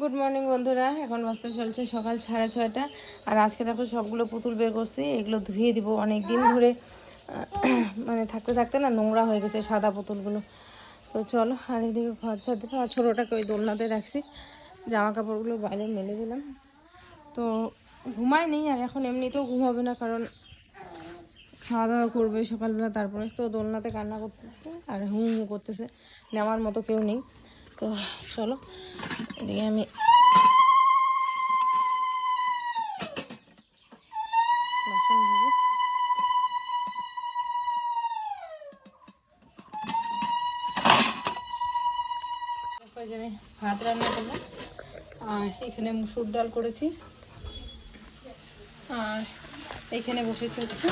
Good morning বন্ধুরা। এখন বাজতে চলছে সকাল সাড়ে ছয়টা। আর আজকে দেখো সবগুলো পুতুল বের করছি। এগুলো ধুয়ে দিব অনেক দিন ধরে মানে থাকতে থাকতে না নোংরা হয়ে গেছে সাদা পুতুলগুলো। তো চলো, আর এদিকে ঘর ছাদ দিলাম। আর ছোটোটাকে ওই দোলনাতে রাখছি। জামা কাপড়গুলো বাইরে মেলে দিলাম। তো ঘুমায় নেই, আর এখন এমনিতেও ঘুমাবে না, কারণ খাওয়া দাওয়া করবে সকালবেলা, তারপরে তো দোলনাতে কান্না করতেছে আর হু হু করতেছে। নেওয়ার মতো কেউ নেই। তো চলো, এদিকে আমি আমি ভাত রান্না করব, আর এখানে মুসুর ডাল করেছি। আর এখানে বসেছে হচ্ছে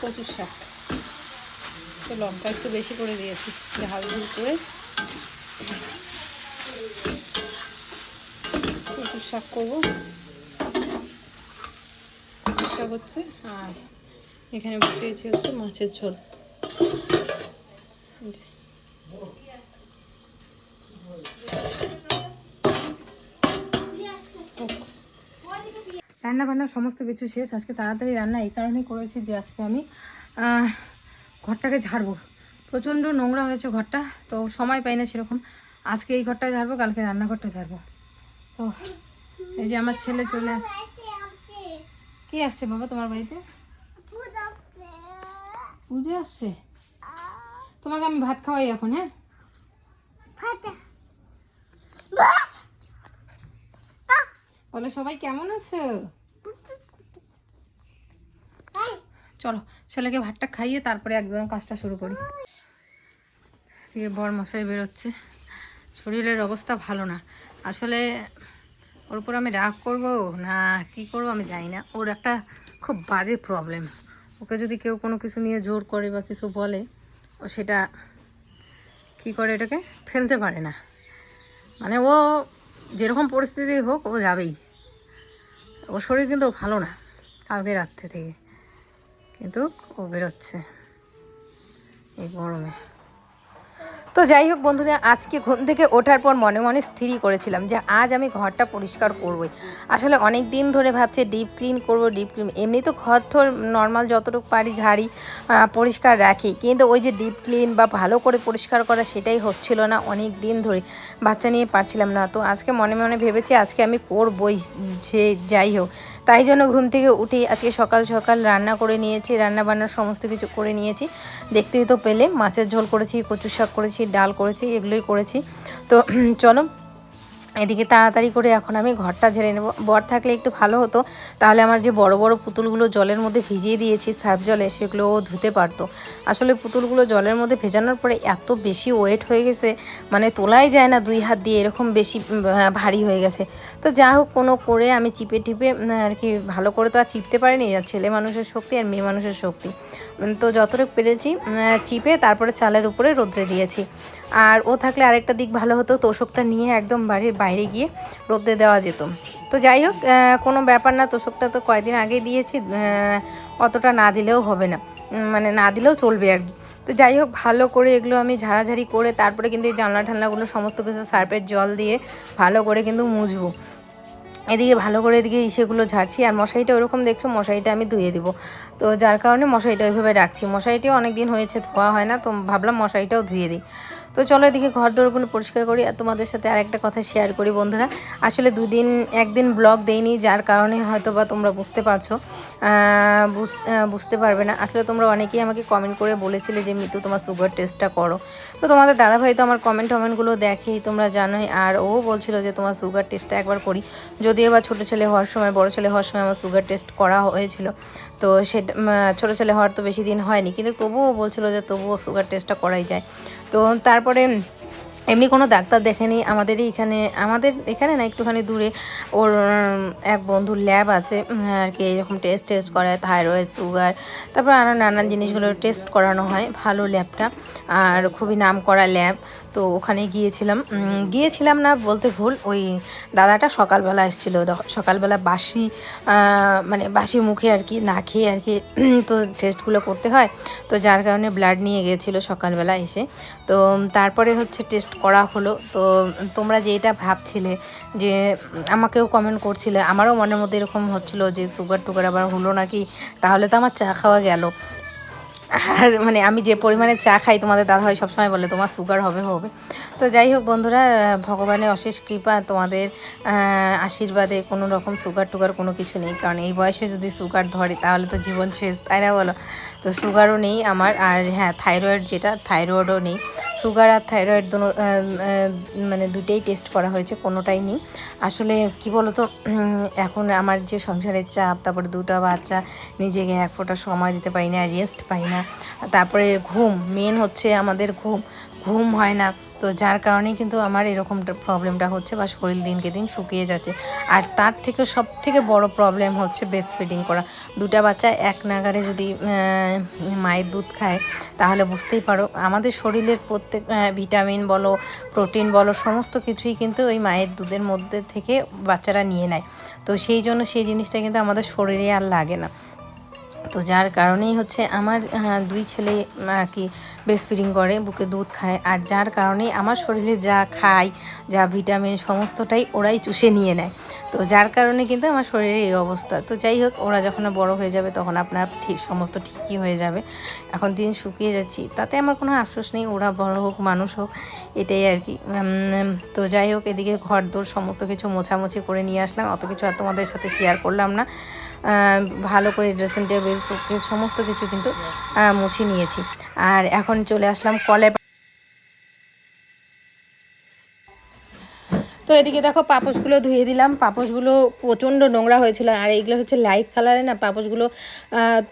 কচুর শাক। তো লঙ্কা একটু বেশি করে দিয়েছি ঝাল ঝুল করে। কচুর শাক করব। শাক হচ্ছে, আর এখানে বসিয়েছি হচ্ছে মাছের ঝোল। রান্না বান্না সমস্ত কিছু শেষ, আজকে তাড়াতাড়ি রান্না এই কারণে করেছি যে আজকে আমি ঘরটাকে ঝাড়বো। প্রচণ্ড নোংরা হয়েছে ঘরটা, তো সময় পাই না সেরকম। আজকে এই ঘরটা ঝাড়বো, কালকে রান্নাঘরটা ঝাড়বো। তো, এই যে আমার ছেলে চলে আসে কে আসছে বাবা তোমার বাড়িতে? পুজো আসছে? তোমাকে আমি ভাত খাওয়াই এখন হ্যাঁ? বলো সবাই কেমন আছো? চলো ছেলেকে ভাতটা খাইয়ে তারপরে একদম কাজটা শুরু করি। দিয়ে বর মশাই বেরোচ্ছে। শরীরের অবস্থা ভালো না। আসলে ওর উপর আমি রাগ করব? না, কি করব আমি জানি না। ওর একটা খুব বাজে প্রবলেম ওকে যদি কেউ কোনো কিছু নিয়ে জোর করে বা কিছু বলে, ও সেটা কি করে এটাকে? ফেলতে পারে না। মানে ও যেরকম পরিস্থিতি হোক, ও যাবেই। ওর শরীর কিন্তু ভালো না কালকে রাত্রে থেকে। কিন্তু ও বেরোচ্ছে এই গরমে। তো যাই হোক বন্ধুরা, আজকে ঘুম থেকে ওঠার পর মনে মনে স্থিরই করেছিলাম যে আজ আমি ঘরটা পরিষ্কার করবই। আসলে অনেক দিন ধরে ভাবছি ডিপ ক্লিন করব ডিপ ক্লিন এমনি তো ঘর থর নর্মাল যতটুকু পারি ঝাড়ি পরিষ্কার রাখি। কিন্তু ওই যে ডিপ ক্লিন বা ভালো করে পরিষ্কার করা সেটাই হচ্ছিল না অনেক দিন ধরে। বাচ্চা নিয়ে পারছিলাম না। তো আজকে মনে মনে ভেবেছি আজকে আমি করবই, যে যাই হোক। তাই জন্য ঘুম থেকে উঠে আজকে সকাল সকাল রান্না করে নিয়েছি, রান্না বান্নার সমস্ত কিছু করে নিয়েছি। দেখতেই তো পেলে, মাছের ঝোল করেছি কচু শাক করেছি, ডাল করেছি, এগুলোই করেছি। তো চলো এদিকে তাড়াতাড়ি করে এখন আমি ঘরটা ঝেড়ে নেব। বর থাকলে একটু ভালো হতো। তাহলে আমার যে বড় বড় পুতুলগুলো জলের মধ্যে ভিজিয়ে দিয়েছি, সার্ফ জলে, সেগুলো ও ধুতে পারতো। আসলে পুতুলগুলো জলের মধ্যে ভেজানোর পরে এত বেশি ওয়েট হয়ে গেছে মানে তোলাই যায় না দুই হাত দিয়ে, এরকম বেশি ভারী হয়ে গেছে। তো যা হোক, কোনো করে আমি চিপে টিপে আর কি, ভালো করে তো আর চিপতে পারিনি। ছেলে মানুষের শক্তি আর মেয়ে মানুষের শক্তি। তো যতটুকু পেরেছি চিপে তারপরে চালের উপরে রোদ্রে দিয়েছি। আর ও থাকলে আরেকটা দিক ভালো হতো। তোষকটা নিয়ে একদম বাড়ির বাইরে গিয়ে রোদে দেওয়া যেত। তো যাই হোক কোনো ব্যাপার না, তোষকটা তো কয়েকদিন আগে দিয়েছি অতটা না দিলেও হবে না। মানে না দিলেও চলবে আর কি। তো যাই হোক, ভালো করে এগুলো আমি ঝাড়াঝাড়ি করে তারপরে কিন্তু এই জানলা ঠান্নাগুলো সমস্ত কিছু সার্ফের জল দিয়ে ভালো করে কিন্তু মুছবো। এদিকে ভালো করে এদিকে ইসেগুলো ঝাড়ছি, আর মশারিটা ওরকম দেখছ মশারিটা আমি ধুয়ে দিব। তো যার কারণে মশারিটা ওইভাবে রাখছি। মশারিটিও অনেক দিন হয়েছে, ধোয়া হয় না, তো ভাবলাম মশারিটাও ধুয়ে দিই। তো চলো এদিকে ঘর দৌড়গুলো পরিষ্কার করি আর তোমাদের সাথে আর একটা কথা শেয়ার করি বন্ধুরা। আসলে দুদিন, একদিন ব্লগ দেইনি, যার কারণে হয়তো বা তোমরা বুঝতে পারছ। বুঝ- বুঝতে পারবে না। আসলে তোমরা অনেকেই আমাকে কমেন্ট করে বলেছিলে যে, মিতু, তোমার সুগার টেস্টটা করো। তো তোমাদের দাদাভাই তো আমার কমেন্ট টমেন্টগুলো দেখেই, তোমরা জানোই। আর ও বলছিল যে, তোমার সুগার টেস্টটা একবার করি। যদিও বা ছোটো ছেলে হওয়ার সময়, বড় ছেলে হওয়ার সময় আমার সুগার টেস্ট করা হয়েছিল। তো সেটা ছোটো ছেলে হওয়ার তো বেশি দিন হয়নি। কিন্তু তবুও বলছিল যে, তবুও সুগার টেস্টটা করাই যায়। তো তারপরে এমনি কোনো ডাক্তার দেখেনি আমাদের এখানে আমাদের এখানে না একটুখানি দূরে, ওর এক বন্ধুর ল্যাব আছে আর কি, এরকম টেস্ট টেস্ট করায় থাইরয়েড সুগার তারপর আরও নানান জিনিসগুলো টেস্ট করানো হয়, ভালো ল্যাবটা আর খুবই নাম করা ল্যাব তো ওখানে গিয়েছিলাম গিয়েছিলাম না বলতে ভুল, ওই দাদাটা সকালবেলা এসেছিল সকালবেলা বাসি মানে বাসি মুখে আর কি, না খেয়ে আর কি তো টেস্টগুলো করতে হয়, তো যার কারণে ব্লাড নিয়ে গিয়েছিল সকালবেলা এসে, তো তারপরে হচ্ছে টেস্ট করা হলো। তো তোমরা যেটা ভাবছিলে যে আমাকেও কমেন্ট করছিলে, আমারও মনের মধ্যে এরকম হচ্ছিল যে সুগার টুগার আবার হলো নাকি? তাহলে তো আমার চা খাওয়া গেল। আর মানে আমি যে পরিমাণে চা খাই, তোমাদের দাদা হয় সবসময় বলে তোমার সুগার হবে হবে। তো যাই হোক বন্ধুরা, ভগবানের অশেষ কৃপা তোমাদের আশীর্বাদে কোনো রকম সুগার টুগার কোনো কিছু নেই। কারণ এই বয়সে যদি সুগার ধরে, তাহলে তো জীবন শেষ, তাই না বলো? তো সুগারও নেই আমার, আর হ্যাঁ থাইরয়েড যেটা থাইরয়েডও নেই। সুগার আর থাইরয়েড আহ, মানে দুটেই টেস্ট করা হয়েছে কোনোটাই নেই। আসলে কি বলো তো এখন আমার যে সংসারের চাপ তারপরে দুটো বাচ্চা নিজেকে এক ফোঁটা সময় দিতে পারি না রেস্ট পাই না। তারপরে ঘুম মেন হচ্ছে আমাদের ঘুম। ঘুম হয় না। তো যার কারণে কিন্তু আমার এরকম প্রবলেমটা হচ্ছে বা শরীর দিনকে দিন শুকিয়ে যাচ্ছে। আর তার থেকে সব থেকে বড় প্রবলেম হচ্ছে বেস্ট ফিডিং করা। দুটা বাচ্চা এক নাগারে যদি মায়ের দুধ খায়, তাহলে বুঝতেই পারো আমাদের শরীরের প্রত্যেক ভিটামিন বলো প্রোটিন বলো, সমস্ত কিছুই কিন্তু ওই মায়ের দুধের মধ্যে থেকে বাচ্চারা নিয়ে নেয়। তো সেই জন্য সেই জিনিসটা কিন্তু আমাদের শরীরে আর লাগে না। তো যার কারণেই হচ্ছে আমার দুই ছেলে আর কি বেস্ট ফিডিং করে, বুকে দুধ খায়। আর যার কারণেই আমার শরীরে যা খাই যা ভিটামিন সমস্তটাই ওরাই চুষে নিয়ে নেয়। তো যার কারণে কিন্তু আমার শরীরে এই অবস্থা। তো যাই হোক, ওরা যখন বড় হয়ে যাবে, তখন আপনার ঠিক, সমস্ত ঠিকই হয়ে যাবে। এখন দিন শুকিয়ে যাচ্ছি। তাতে আমার কোনো আফসোস নেই, ওরা বড় হোক, মানুষ হোক, এটাই আর কি। তো যাই হোক, এদিকে ঘর দোর সমস্ত কিছু মোছামুছি করে নিয়ে আসলাম। অত কিছু আর তোমাদের সাথে শেয়ার করলাম না। ভালো করে ড্রেসিং টেবিল সমস্ত কিছু কিন্তু মুছে নিয়েছি। আর এখন চলে আসলাম কলের তো এদিকে দেখো পাপোশগুলো ধুয়ে দিলাম। পাপোশগুলো প্রচণ্ড নোংরা হয়েছিল আর এইগুলো হচ্ছে লাইট কালারে না পাপোশগুলো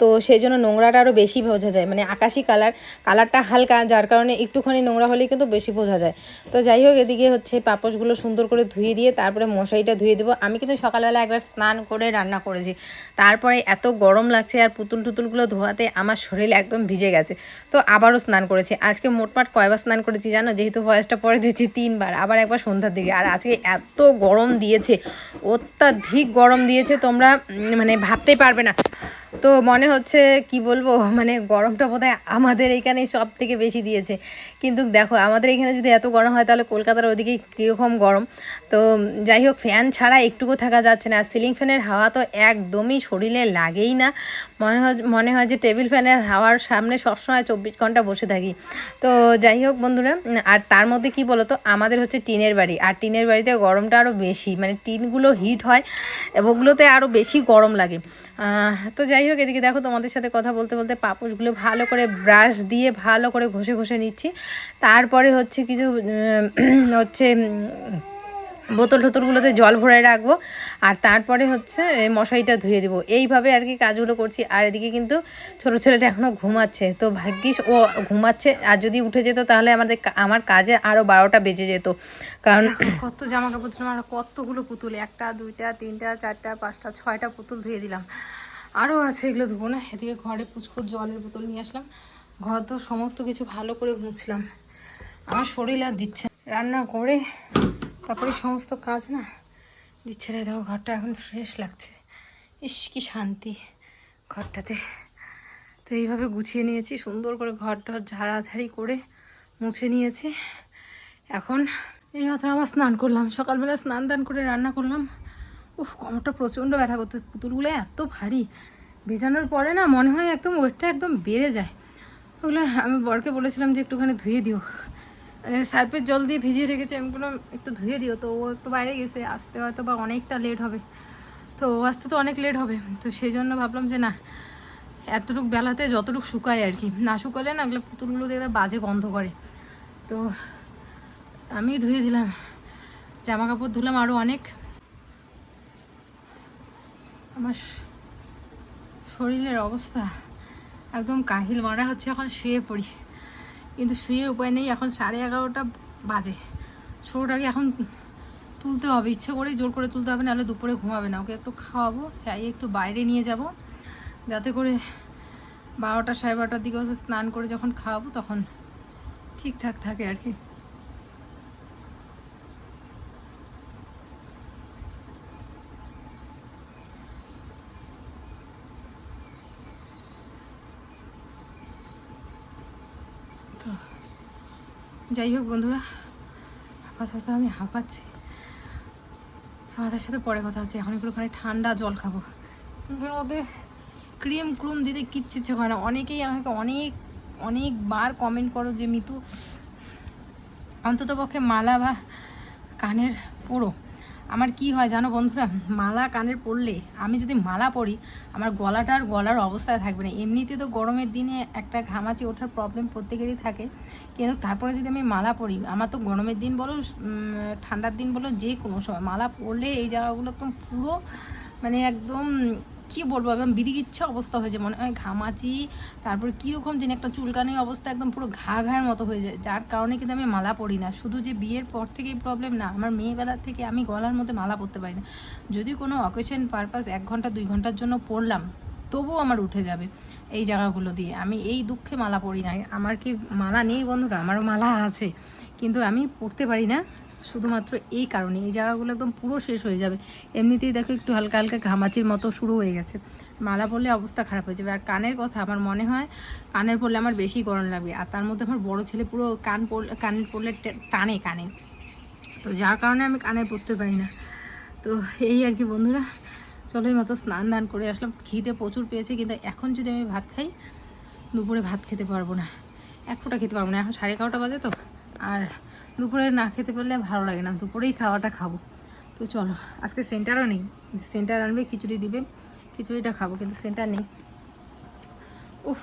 তো সেই জন্য নোংরাটা আরও বেশি বোঝা যায়। মানে আকাশি কালার কালারটা হালকা, যার কারণে একটুখানি নোংরা হলেই কিন্তু বেশি বোঝা যায়। তো যাই হোক, এদিকে হচ্ছে পাপোশগুলো সুন্দর করে ধুয়ে দিয়ে তারপরে মশারিটা ধুয়ে দেবো। আমি কিন্তু সকালবেলা একবার স্নান করে রান্না করেছি। তারপরে এত গরম লাগছে আর পুতুল টুতুলগুলো ধোয়াতে আমার শরীর একদম ভিজে গেছে। তো আবারও স্নান করেছি। আজকে মোটমাট কয়বার স্নান করেছি জানো? যেহেতু ভয়েসটা পরে দিয়েছি তিনবার, আবার একবার সন্ধ্যার দিকে। আর আজকে এত গরম দিয়েছে অত্যাধিক গরম দিয়েছে তোমরা মানে ভাবতেই পারবে না। তো মনে হচ্ছে, কি বলব মানে গরমটা বোধহয় আমাদের এখানেই সব থেকে বেশি দিয়েছে। কিন্তু দেখো, আমাদের এখানে যদি এত গরম হয়, তাহলে কলকাতার ওদিকে কীরকম গরম। তো যাই হোক ফ্যান ছাড়া একটুকু থাকা যাচ্ছে না। সিলিং ফ্যানের হাওয়া তো একদমই শরীরে লাগেই না। মনে হয় মনে হয় যে টেবিল ফ্যানের হাওয়ার সামনে সবসময় চব্বিশ ঘণ্টা বসে থাকি। তো যাই হোক বন্ধুরা, আর তার মধ্যে কি বলো তো আমাদের হচ্ছে টিনের বাড়ি। আর টিনের বাড়িতে গরমটা আরও বেশি মানে টিনগুলো হিট হয়, এবং ওগুলোতে আরও বেশি গরম লাগে। তো যাই হোক, এদিকে দেখো তোমাদের সাথে কথা বলতে বলতে পাপোশগুলো ভালো করে ব্রাশ দিয়ে ভালো করে ঘষে ঘষে নিচ্ছি। তারপরে হচ্ছে কিছু হচ্ছে বোতল টোতলগুলোতে জল ভরে রাখব। আর তারপরে হচ্ছে মশারিটা ধুয়ে দেবো। এইভাবে আর কি কাজগুলো করছি। আর এদিকে কিন্তু ছোটো ছেলেটা এখনও ঘুমাচ্ছে। তো ভাগ্যিস ও ঘুমাচ্ছে। আর যদি উঠে যেত তাহলে আমাদের আমার কাজে আরও বারোটা বেজে যেত। কারণ কত জামা কাপড় আর কতগুলো পুতুল। একটা, দুইটা, তিনটা, চারটা, পাঁচটা, ছয়টা পুতুল ধুয়ে দিলাম। আরও আছে এগুলো ধুবো না? এদিকে ঘরে পুচকুর জলের বোতল নিয়ে আসলাম। ঘর তো সমস্ত কিছু ভালো করে মুছলাম। আমার শরীর আর দিচ্ছে রান্না করে তারপরে সমস্ত কাজ না দিচ্ছে রে দেখো ঘরটা এখন ফ্রেশ লাগছে। ইস, কি শান্তি ঘরটাতে। তো এইভাবে গুছিয়ে নিয়েছি, সুন্দর করে ঘর টর ঝাড়াঝাড়ি করে মুছে নিয়েছি। এখন এই মাত্র আবার স্নান করলাম, সকালবেলা স্নান দান করে রান্না করলাম। উফ, কোমরটা প্রচণ্ড ব্যথা করতে পুতুলগুলো এত ভারী। ভেজানোর পরে না মনে হয় একদম ওয়েটটা একদম বেড়ে যায়। ওগুলো আমি বরকে বলেছিলাম যে একটুখানি ধুয়ে দিও। সার্ফের জল দিয়ে ভিজিয়ে রেখেছি, আমি বললাম, একটু ধুয়ে দিও। তো ও একটু বাইরে গেছে, আসতে হয়তো বা অনেকটা লেট হবে। তো ও আসতে তো অনেক লেট হবে। তো সেই জন্য ভাবলাম যে, না, এতটুক বেলাতে যতটুকু শুকায় আর কি। না শুকালে না ওগুলো পুতুলগুলো দেখলে বাজে গন্ধ করে। তো আমি ধুয়ে দিলাম। জামা কাপড় ধুলাম আরও অনেক। আমার শরীরের অবস্থা একদম কাহিল মারা হচ্ছে, এখন শুয়ে পড়ি। কিন্তু শুয়ে উপায় নেই, এখন সাড়ে এগারোটা বাজে। ছোটোটাকে এখন তুলতে হবে, ইচ্ছে করে জোর করে তুলতে হবে, নাহলে দুপুরে ঘুমাবে না। ওকে একটু খাওয়াবো, খাইয়ে একটু বাইরে নিয়ে যাব। যাতে করে বারোটা সাড়ে বারোটার দিকে স্নান করে যখন খাওয়াবো, তখন ঠিকঠাক থাকে আর কি। তো যাই হোক বন্ধুরা, আপাতত আমি হাঁপাচ্ছি। আমাদের সাথে পরে কথা হচ্ছে, এখন একটুখানি ঠান্ডা জল খাব। মধ্যে ক্রিম ক্রুম দিতে কিচ্ছু ইচ্ছে করে না। অনেকেই আমাকে অনেক, অনেকবার কমেন্ট করো যে, মিতু অন্তত পক্ষে মালা বা কানের পরো। আমার কি হয় জানো বন্ধুরা? মালা কানের পরলে আমি যদি মালা পরি, আমার গলাটার গলার অবস্থায় থাকবে না। এমনিতে তো গরমের দিনে একটা ঘামাচি ওঠার প্রবলেম প্রত্যেকেরই থাকে। কিন্তু তারপরে যদি আমি মালা পরি, আমার তো গরমের দিন বলো ঠান্ডার দিন বলো, যে কোনো সময় মালা পরলে এই জায়গাগুলো একদম পুরো মানে একদম কি বলব, একদম বিদিকিচ্ছা অবস্থা হয়েছে মনে হয় ঘামাচি, তারপরে কীরকম যেন একটা চুলকানি অবস্থা একদম পুরো ঘা ঘায়ের মতো হয়ে যায়। যার কারণে কিন্তু আমি মালা পরি না। শুধু যে বিয়ের পর থেকেই প্রবলেম না, আমার মেয়েবেলার থেকে আমি গলার মধ্যে মালা পরতে পারি না। যদি কোনো অকেশন পারপাস এক ঘণ্টা, দুই ঘণ্টার জন্য পরলাম, তবুও আমার উঠে যাবে এই জায়গাগুলো দিয়ে। আমি এই দুঃখে মালা পরি না আমার কি মালা নেই বন্ধুরা? আমারও মালা আছে। কিন্তু আমি পরতে পারি না। শুধুমাত্র এই কারণে এই জায়গাগুলো একদম পুরো শেষ হয়ে যাবে। এমনিতেই দেখো একটু হালকা হালকা ঘামাচির মতো শুরু হয়ে গেছে। মালা পরলে অবস্থা খারাপ হয়ে যাবে। আর কানের কথা আমার মনে হয়, কানের পরলে আমার বেশি গরম লাগবে। আর তার মধ্যে আমার বড় ছেলে পুরো কান পরলে কানের পরলে টানে কানে। তো যার কারণে আমি কানে পরতে পারি না। তো এই আর কি বন্ধুরা। চলো এই মতো স্নান দান করে আসলাম। খিদে প্রচুর পেয়েছে, কিন্তু এখন যদি আমি ভাত খাই, দুপুরে ভাত খেতে পারব না। এক ফোঁটা খেতে পারব না। এখন সাড়ে এগারোটা বাজে তো। আর দুপুরে না খেতে পারলে ভালো লাগে না। দুপুরেই খাওয়াটা খাব। তো চলো, আজকে সেন্টারও নেই। সেন্টার আনবে, খিচুড়ি দিবে, খিচুড়িটা খাব, কিন্তু সেন্টার নেই। উফ,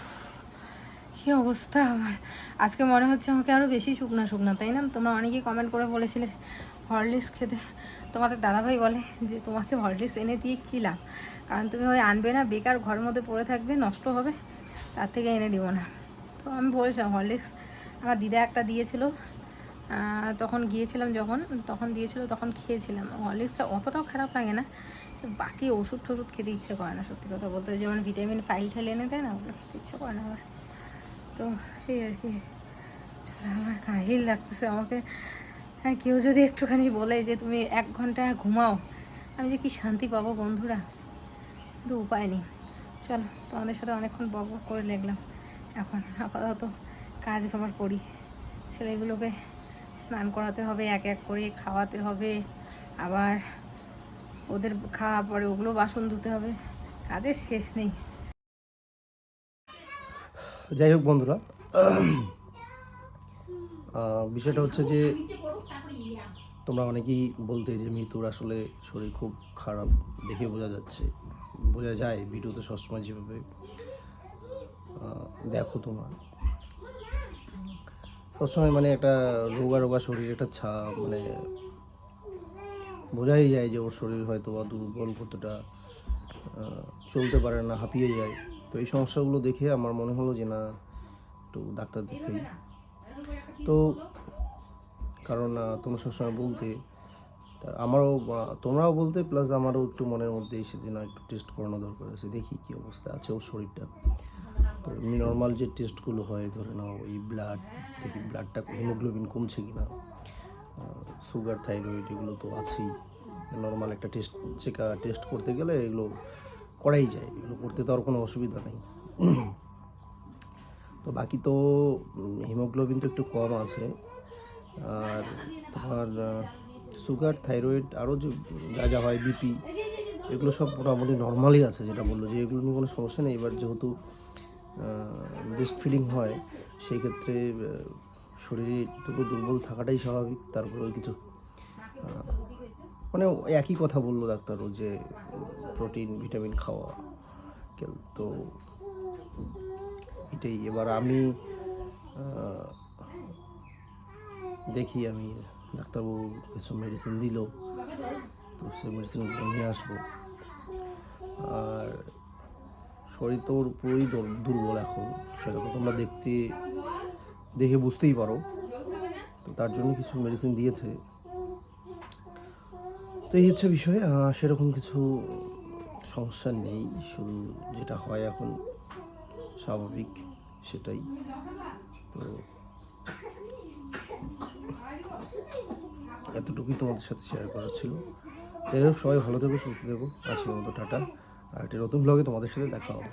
কী অবস্থা আমার। আজকে মনে হচ্ছে আমাকে আরও বেশি শুকনা শুকনা, তাই না? তোমরা অনেকেই কমেন্ট করে বলেছিলে হরলিক্স খেতে। তোমাদের দাদাভাই বলে যে, তোমাকে হরলিক্স এনে দিয়ে কী লাভ? কারণ তুমি ওই আনবে না, বেকার ঘরের মধ্যে পড়ে থাকবে, নষ্ট হবে, তার থেকে এনে দিব না। তো আমি বলেছিলাম হরলিক্স আমার দিদা একটা দিয়েছিল তখন গিয়েছিলাম যখন, তখন দিয়েছিল, তখন খেয়েছিলাম। হরলিক্সটা অতটাও খারাপ লাগে না, বাকি ওষুধ টষুধ খেতে ইচ্ছে করে না, সত্যি কথা বলতে। যেমন ভিটামিন ফাইল ঠাইল এনে দেয় না, ওগুলো খেতে ইচ্ছে করে না আমার। তো এই আর কি। চলো, আমার কাহিল লাগতেছে আমাকে। হ্যাঁ কেউ যদি একটুখানি বলে যে তুমি এক ঘণ্টা ঘুমাও, আমি যে কি শান্তি পাবো বন্ধুরা? কিন্তু উপায় নেই। চলো, তোমাদের সাথে অনেকক্ষণ বক বক করে লাগলাম। এখন আপাতত কাজ খাবার করি ছেলেগুলোকে স্নান করাতে হবে, এক এক করে খাওয়াতে হবে। আবার ওদের খাওয়ার পরে ওগুলো বাসন ধুতে হবে। কাজের শেষ নেই। যাই হোক বন্ধুরা বিষয়টা হচ্ছে যে তোমরা অনেকেই বলতে যে মৃত্যুর আসলে শরীর খুব খারাপ দেখে বোঝা যাচ্ছে। বোঝা যায় ভিডিওতে সবসময় যেভাবে দেখো তোমরা। সবসময় মানে একটা রোগা রোগা শরীর, একটা ছা মানে বোঝাই যায় যে ওর শরীর হয়তো বা দুর্বল, কতটা চলতে পারে না, হাঁপিয়ে যায়। তো এই সমস্যাগুলো দেখে আমার মনে হলো যে না, একটু ডাক্তার দেখাই। তো কারণ তোমরা সবসময় বলতে আমারও তোমরাও বলতে প্লাস আমারও একটু মনের মধ্যে এসে যে না, একটু টেস্ট করানো দরকার আছে, দেখি কী অবস্থা আছে ওর শরীরটা। নর্মাল যে টেস্টগুলো হয়, ধরে নাও এই ব্লাড দেখি ব্লাডটা হিমোগ্লোবিন কমছে কি না সুগার থাইরয়েড এগুলো তো আছেই। নর্মাল একটা টেস্ট চেকা টেস্ট করতে গেলে এগুলো করাই যায়, এগুলো করতে তো আর কোনো অসুবিধা নেই। তো বাকি তো হিমোগ্লোবিন তো একটু কম আছে। আর তোমার সুগার থাইরয়েড আরও যে যা যা হয় বিপি এগুলো সব মোটামুটি নর্মালই আছে যেটা বলল, যে এগুলো নিয়ে কোনো সমস্যা নেই। এবার যেহেতু বেস্ট ফিলিং হয়। সেই ক্ষেত্রে শরীরে একটু দুর্বল থাকাটাই স্বাভাবিক। তারপরেও কিছু মানে একই কথা বলল ডাক্তারও যে প্রোটিন ভিটামিন খাওয়া তো এটাই। এবার আমি দেখি আমি ডাক্তারবাবু কিছু মেডিসিন দিল। তো সেই মেডিসিনগুলো নিয়ে আসব। আর শরীর তো ওর পুরোই দুর্বল এখন। সেটা তো তোমরা দেখতে, দেখে বুঝতেই পারো। তো তার জন্য কিছু মেডিসিন দিয়েছে। তো এই হচ্ছে বিষয়। সেরকম কিছু সমস্যা নেই। শুধু যেটা হয় এখন স্বাভাবিক, সেটাই। তো এতটুকুই তোমাদের সাথে শেয়ার করার ছিল। যাই হোক, সবাই ভালো থেকো, সুস্থ থেকো। আজকের মতো টাটা। আর একটি নতুন ব্লগে তোমাদের সাথে দেখা হবে।